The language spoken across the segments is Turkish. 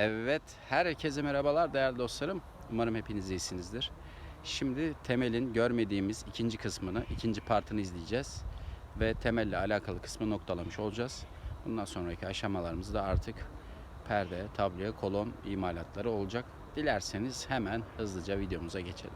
Evet, herkese merhabalar değerli dostlarım. Umarım hepiniz iyisinizdir. Şimdi temelin görmediğimiz ikinci kısmını, ikinci partını izleyeceğiz. Ve temelle alakalı kısmı noktalamış olacağız. Bundan sonraki aşamalarımızda artık perde, tabloya, kolon imalatları olacak. Dilerseniz hemen hızlıca videomuza geçelim.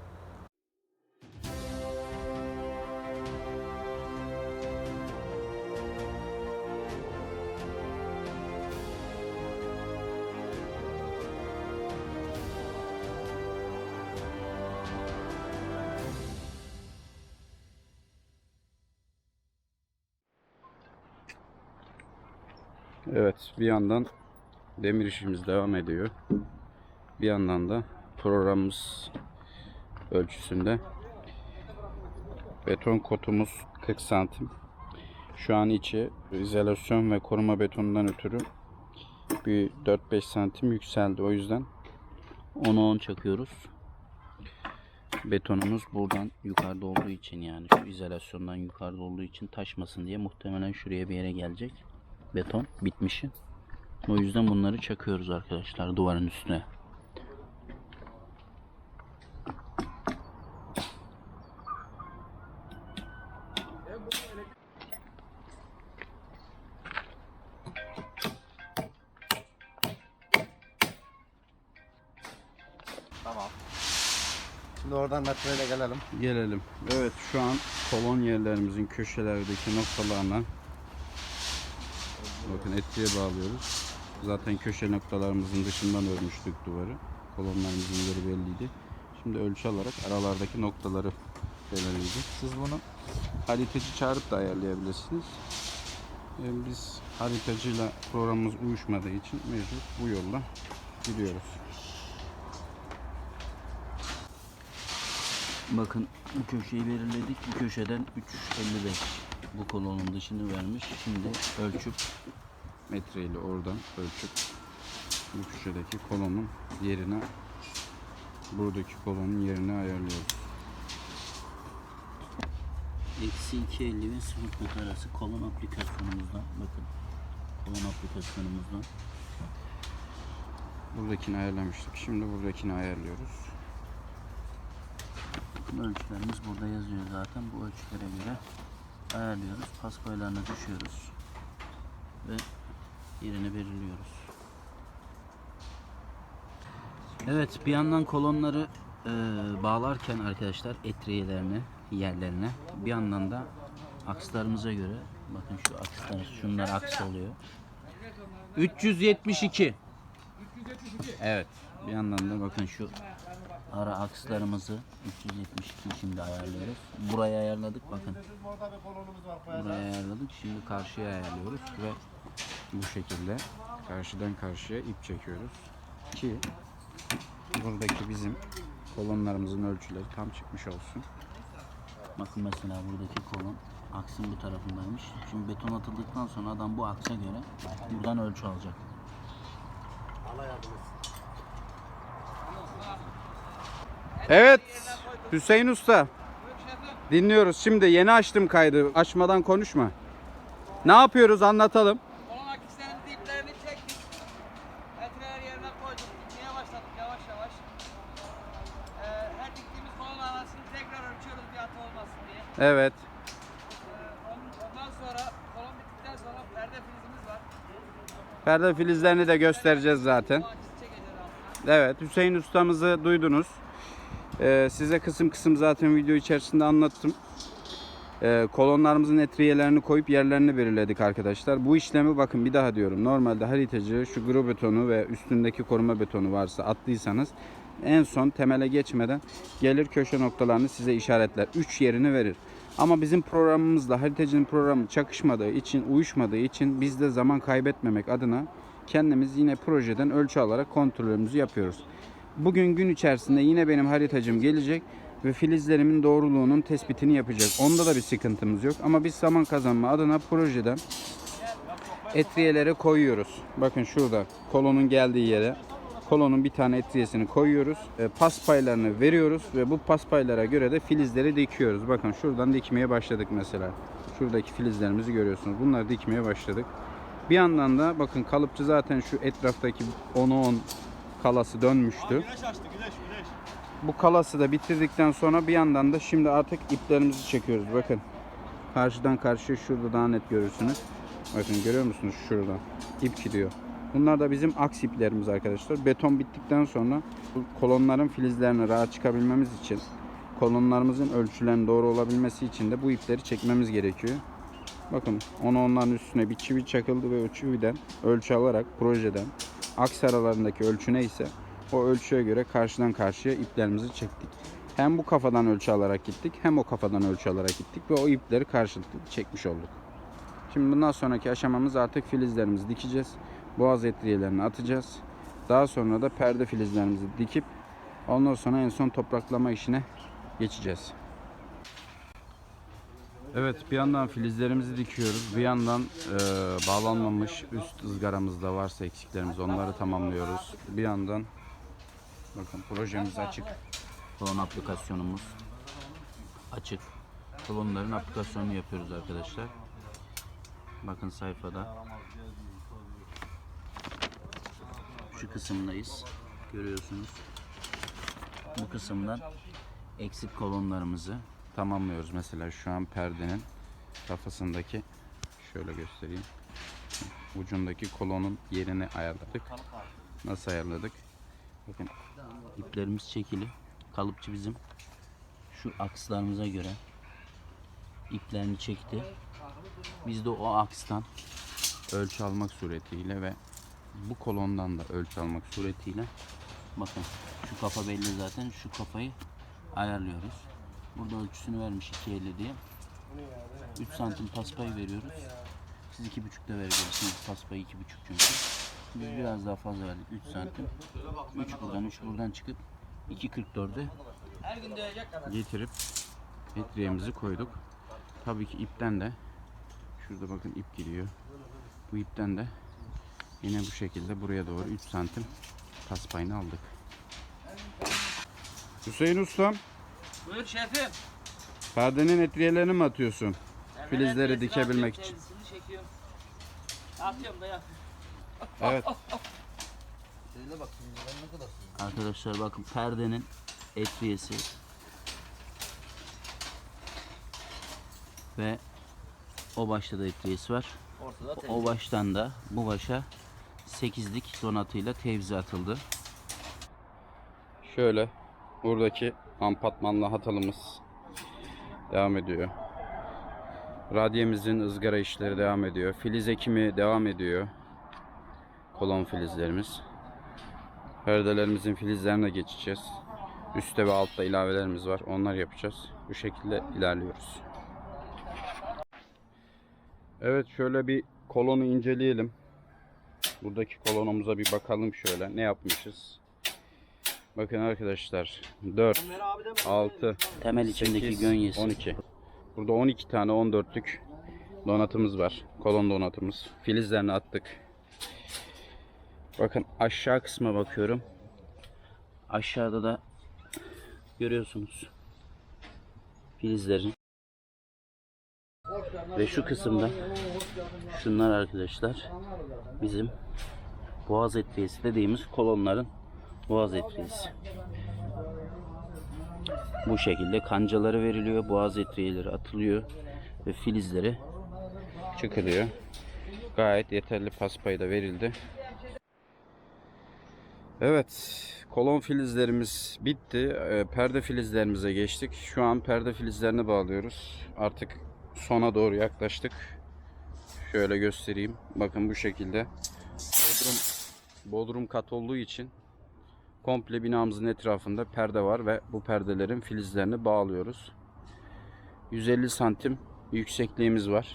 Evet, bir yandan demir işimiz devam ediyor. Bir yandan da programımız ölçüsünde beton kotumuz 40 santim. Şu an içi izolasyon ve koruma betonundan ötürü bir 4-5 santim yükseldi. O yüzden 10'a 10 çakıyoruz. Betonumuz buradan yukarıda olduğu için yani şu izolasyondan yukarıda olduğu için taşmasın diye muhtemelen şuraya bir yere gelecek beton bitmişi. O yüzden bunları çakıyoruz arkadaşlar duvarın üstüne. Tamam. Şimdi oradan metreyle gelelim. Gelelim. Evet şu an kolon yerlerimizin köşelerdeki noktalarına bakın etkiye bağlıyoruz. Zaten köşe noktalarımızın dışından örmüştük duvarı. Kolonlarımızın yeri belliydi. Şimdi ölçü alarak aralardaki noktaları belirleyeceğiz. Siz bunu haritacı çağırıp da ayarlayabilirsiniz. Ee, Biz haritacıyla programımız uyuşmadığı için mecbur bu yolla gidiyoruz. Bakın bu köşeyi belirledik. Bu köşeden 3.55 bu kolonun dışını vermiş. Şimdi ölçüp metreyle oradan ölçüp bu köşedeki kolonun yerine buradaki kolonun yerine ayarlıyoruz. Eksi 2.50 ve 0 arası kolon aplikasyonumuzdan bakın kolon aplikasyonumuzdan buradakini ayarlamıştık. Şimdi buradakini ayarlıyoruz. Ölçülerimiz burada yazıyor zaten. Bu ölçülere göre ayarlıyoruz. Paspaylarına düşüyoruz. Ve yerini belirliyoruz. Evet bir yandan kolonları e, bağlarken arkadaşlar etriyelerine yerlerine bir yandan da akslarımıza göre bakın şu akslar şunlar aks oluyor. 372 Evet bir yandan da bakın şu ara akslarımızı 372 şimdi ayarlıyoruz. Buraya ayarladık bakın. Buraya ayarladık. Şimdi karşıya ayarlıyoruz ve bu şekilde karşıdan karşıya ip çekiyoruz ki buradaki bizim kolonlarımızın ölçüleri tam çıkmış olsun. Bakın mesela buradaki kolon aksın bu tarafındaymış. Şimdi beton atıldıktan sonra adam bu aksa göre buradan ölçü alacak. Allah yardım etsin. Evet Hüseyin Usta. Dinliyoruz. Şimdi yeni açtım kaydı. Açmadan konuşma. Ne yapıyoruz anlatalım. Kolon akislerin diplerini çektik. Metreler yerine koyduk. Dikmeye başladık yavaş yavaş. Ee, her diktiğimiz kolon arasını tekrar ölçüyoruz bir hata olmasın diye. Evet. Ee, ondan sonra kolon bittikten sonra perde filizimiz var. Perde filizlerini de göstereceğiz zaten. Evet Hüseyin ustamızı duydunuz. Ee, size kısım kısım zaten video içerisinde anlattım. Ee, kolonlarımızın etriyelerini koyup yerlerini belirledik arkadaşlar. Bu işlemi bakın bir daha diyorum. Normalde haritacı şu gro betonu ve üstündeki koruma betonu varsa attıysanız en son temele geçmeden gelir köşe noktalarını size işaretler. 3 yerini verir. Ama bizim programımızla haritacının programı çakışmadığı için, uyuşmadığı için biz de zaman kaybetmemek adına kendimiz yine projeden ölçü alarak kontrolümüzü yapıyoruz. Bugün gün içerisinde yine benim haritacım gelecek ve filizlerimin doğruluğunun tespitini yapacak. Onda da bir sıkıntımız yok ama biz zaman kazanma adına projeden etriyelere koyuyoruz. Bakın şurada kolonun geldiği yere kolonun bir tane etriyesini koyuyoruz. E, pas paylarını veriyoruz ve bu pas paylara göre de filizleri dikiyoruz. Bakın şuradan dikmeye başladık mesela. Şuradaki filizlerimizi görüyorsunuz. Bunları dikmeye başladık. Bir yandan da bakın kalıpçı zaten şu etraftaki 10'u 10 kalası dönmüştü. Güneş açtı güneş güneş. Bu kalası da bitirdikten sonra bir yandan da şimdi artık iplerimizi çekiyoruz. Bakın. Karşıdan karşıya şurada daha net görürsünüz. Bakın görüyor musunuz şurada? İp gidiyor. Bunlar da bizim aks iplerimiz arkadaşlar. Beton bittikten sonra kolonların filizlerini rahat çıkabilmemiz için kolonlarımızın ölçülerinin doğru olabilmesi için de bu ipleri çekmemiz gerekiyor. Bakın onu onların üstüne bir çivi çakıldı ve o çividen ölçü alarak projeden aks aralarındaki ölçü neyse o ölçüye göre karşıdan karşıya iplerimizi çektik. Hem bu kafadan ölçü alarak gittik hem o kafadan ölçü alarak gittik ve o ipleri karşılıklı çekmiş olduk. Şimdi bundan sonraki aşamamız artık filizlerimizi dikeceğiz. Boğaz etriyelerini atacağız. Daha sonra da perde filizlerimizi dikip ondan sonra en son topraklama işine geçeceğiz. Evet bir yandan filizlerimizi dikiyoruz. Bir yandan e, bağlanmamış üst ızgaramızda varsa eksiklerimiz onları tamamlıyoruz. Bir yandan bakın projemiz açık. Kolon aplikasyonumuz açık. Kolonların aplikasyonunu yapıyoruz arkadaşlar. Bakın sayfada. Şu kısımdayız. Görüyorsunuz. Bu kısımdan eksik kolonlarımızı tamamlıyoruz. Mesela şu an perdenin kafasındaki şöyle göstereyim. Ucundaki kolonun yerini ayarladık. Nasıl ayarladık? Bakın iplerimiz çekili. Kalıpçı bizim şu akslarımıza göre iplerini çekti. Biz de o akstan ölçü almak suretiyle ve bu kolondan da ölçü almak suretiyle bakın şu kafa belli zaten şu kafayı ayarlıyoruz. Burada ölçüsünü vermiş 2.50 diye. 3 santim paspayı veriyoruz. Siz 2.5 da verebilirsiniz. Paspayı 2.5 çünkü. Biz biraz daha fazla verdik. 3 santim. 3 buradan 3 buradan çıkıp 2.44'e Her gün dövecek kadar. getirip metreyemizi koyduk. Tabii ki ipten de şurada bakın ip giriyor. Bu ipten de yine bu şekilde buraya doğru 3 santim paspayını aldık. Hüseyin Ustam, Buyur şefim. perdenin etriyelerini mi atıyorsun? Hemen Filizleri dikebilmek için. çekiyorum. Atıyorum da ya. Evet. Şöyle bak şimdi ben ne kadar Arkadaşlar bakın perdenin etriyesi ve o başta da etriyesi var. Ortada O baştan da bu başa 8'lik donatıyla tevzi atıldı. Şöyle buradaki ampatmanlı hatalımız devam ediyor. Radyemizin ızgara işleri devam ediyor. Filiz ekimi devam ediyor. Kolon filizlerimiz. Perdelerimizin filizlerine geçeceğiz. Üstte ve altta ilavelerimiz var. Onlar yapacağız. Bu şekilde ilerliyoruz. Evet şöyle bir kolonu inceleyelim. Buradaki kolonumuza bir bakalım şöyle. Ne yapmışız? Bakın arkadaşlar. 4, 6, Temel içindeki 8, gönyesi. 12. Burada 12 tane 14'lük donatımız var. Kolon donatımız. Filizlerini attık. Bakın aşağı kısma bakıyorum. Aşağıda da görüyorsunuz filizlerin. Ve şu kısımda şunlar arkadaşlar bizim boğaz etriyesi dediğimiz kolonların boğaz etriyesi. Bu şekilde kancaları veriliyor, boğaz etriyeleri atılıyor ve filizleri çıkılıyor. Gayet yeterli paspayı da verildi. Evet, kolon filizlerimiz bitti. Ee, Perde filizlerimize geçtik. Şu an perde filizlerini bağlıyoruz. Artık sona doğru yaklaştık. Şöyle göstereyim. Bakın bu şekilde. Bodrum, bodrum kat olduğu için komple binamızın etrafında perde var ve bu perdelerin filizlerini bağlıyoruz. 150 santim yüksekliğimiz var.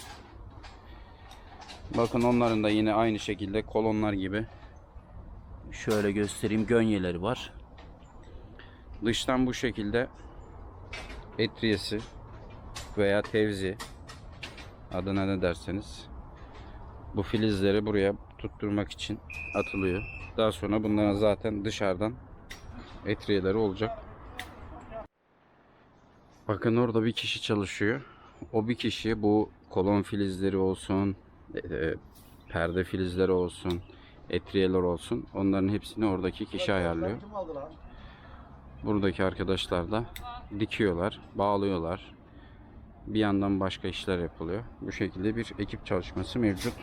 Bakın onların da yine aynı şekilde kolonlar gibi şöyle göstereyim gönyeleri var. Dıştan bu şekilde etriyesi veya tevzi adına ne derseniz bu filizleri buraya tutturmak için atılıyor. Daha sonra bunların zaten dışarıdan etriyeleri olacak. Bakın orada bir kişi çalışıyor. O bir kişi bu kolon filizleri olsun, e, e, perde filizleri olsun, etriyeler olsun. Onların hepsini oradaki kişi ayarlıyor. Buradaki arkadaşlar da dikiyorlar, bağlıyorlar. Bir yandan başka işler yapılıyor. Bu şekilde bir ekip çalışması mevcut.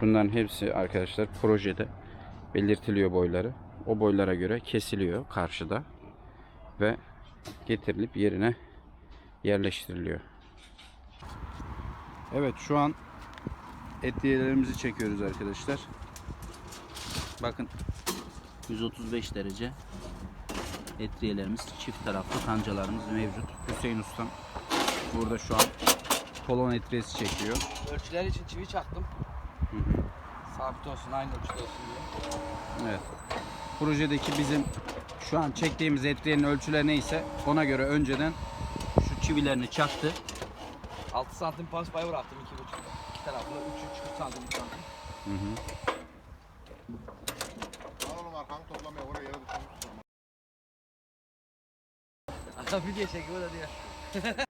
Bunların hepsi arkadaşlar projede belirtiliyor boyları. O boylara göre kesiliyor karşıda ve getirilip yerine yerleştiriliyor. Evet şu an etiyelerimizi çekiyoruz arkadaşlar. Bakın 135 derece etriyelerimiz, çift taraflı kancalarımız mevcut. Hüseyin Ustam burada şu an kolon etriyesi çekiyor. Ölçüler için çivi çaktım. Sabit olsun, aynı ölçüde olsun diye. Evet. Projedeki bizim şu an çektiğimiz etriyenin ölçüleri neyse ona göre önceden şu çivilerini çaktı. 6 santim pas payı bıraktım 2,5. İki taraflı 3 3 santim 3 santim. Hı hı. Al oğlum arkamı toplamaya oraya yere düşürmüşsün. Adam video çekiyor da diyor.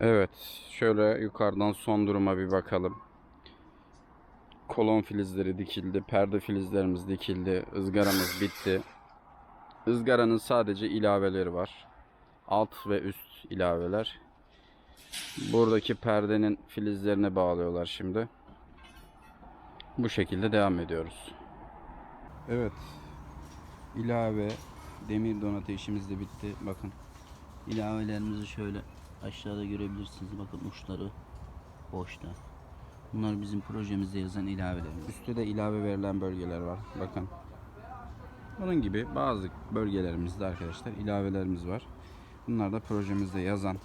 Evet, şöyle yukarıdan son duruma bir bakalım. Kolon filizleri dikildi, perde filizlerimiz dikildi, ızgaramız bitti. Izgaranın sadece ilaveleri var. Alt ve üst ilaveler. Buradaki perdenin filizlerine bağlıyorlar şimdi. Bu şekilde devam ediyoruz. Evet. ilave demir donatı işimiz de bitti. Bakın. İlavelerimizi şöyle aşağıda görebilirsiniz. Bakın uçları boşta. Bunlar bizim projemizde yazan ilavelerimiz. Üstte de ilave verilen bölgeler var. Bakın. Bunun gibi bazı bölgelerimizde arkadaşlar ilavelerimiz var. Bunlar da projemizde yazan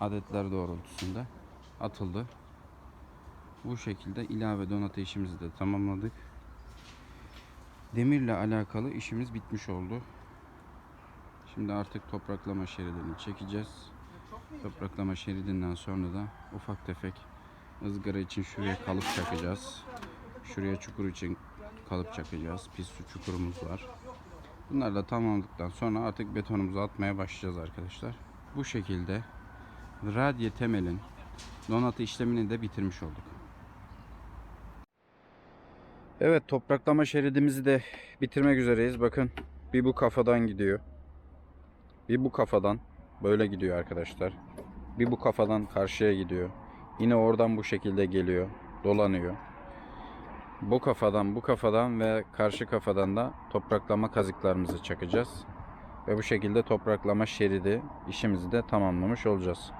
adetler doğrultusunda atıldı. Bu şekilde ilave donatı işimizi de tamamladık. Demirle alakalı işimiz bitmiş oldu. Şimdi artık topraklama şeridini çekeceğiz. Topraklama şeridinden sonra da ufak tefek ızgara için şuraya kalıp çakacağız. Şuraya çukur için kalıp çakacağız. Pis su çukurumuz var. Bunları da tamamladıktan sonra artık betonumuzu atmaya başlayacağız arkadaşlar. Bu şekilde radye temelin donatı işlemini de bitirmiş olduk. Evet topraklama şeridimizi de bitirmek üzereyiz. Bakın bir bu kafadan gidiyor. Bir bu kafadan böyle gidiyor arkadaşlar. Bir bu kafadan karşıya gidiyor. Yine oradan bu şekilde geliyor. Dolanıyor. Bu kafadan bu kafadan ve karşı kafadan da topraklama kazıklarımızı çakacağız. Ve bu şekilde topraklama şeridi işimizi de tamamlamış olacağız.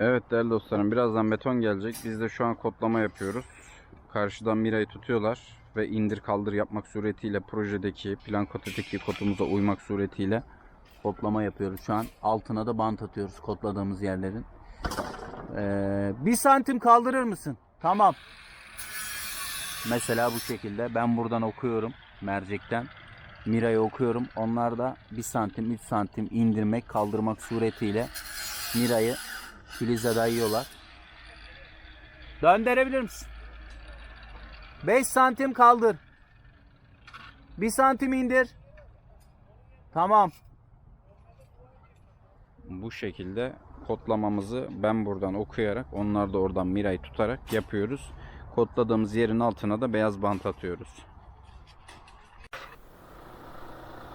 Evet değerli dostlarım birazdan beton gelecek. Biz de şu an kodlama yapıyoruz. Karşıdan mirayı tutuyorlar ve indir kaldır yapmak suretiyle projedeki plan kotedeki kodumuza uymak suretiyle kodlama yapıyoruz şu an. Altına da bant atıyoruz kodladığımız yerlerin. Ee, bir santim kaldırır mısın? Tamam. Mesela bu şekilde ben buradan okuyorum mercekten. Mirayı okuyorum. Onlar da 1 santim 3 santim indirmek kaldırmak suretiyle mirayı filize dayıyorlar. Döndürebilir misin? 5 santim kaldır. 1 santim indir. Tamam. Bu şekilde kodlamamızı ben buradan okuyarak onlar da oradan mirayı tutarak yapıyoruz. Kodladığımız yerin altına da beyaz bant atıyoruz.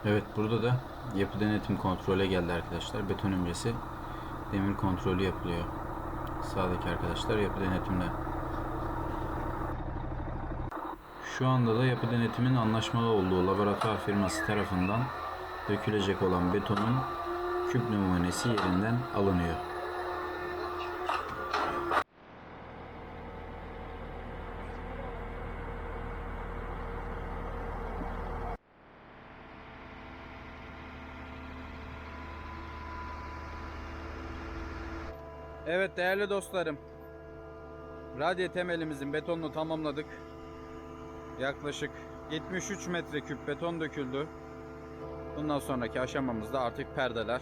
Evet burada da yapı denetim kontrole geldi arkadaşlar. Beton öncesi demir kontrolü yapılıyor. Sağdaki arkadaşlar yapı denetimde. Şu anda da yapı denetimin anlaşmalı olduğu laboratuvar firması tarafından dökülecek olan betonun küp numunesi yerinden alınıyor. Evet değerli dostlarım. Radyo temelimizin betonunu tamamladık. Yaklaşık 73 metreküp beton döküldü. Bundan sonraki aşamamızda artık perdeler.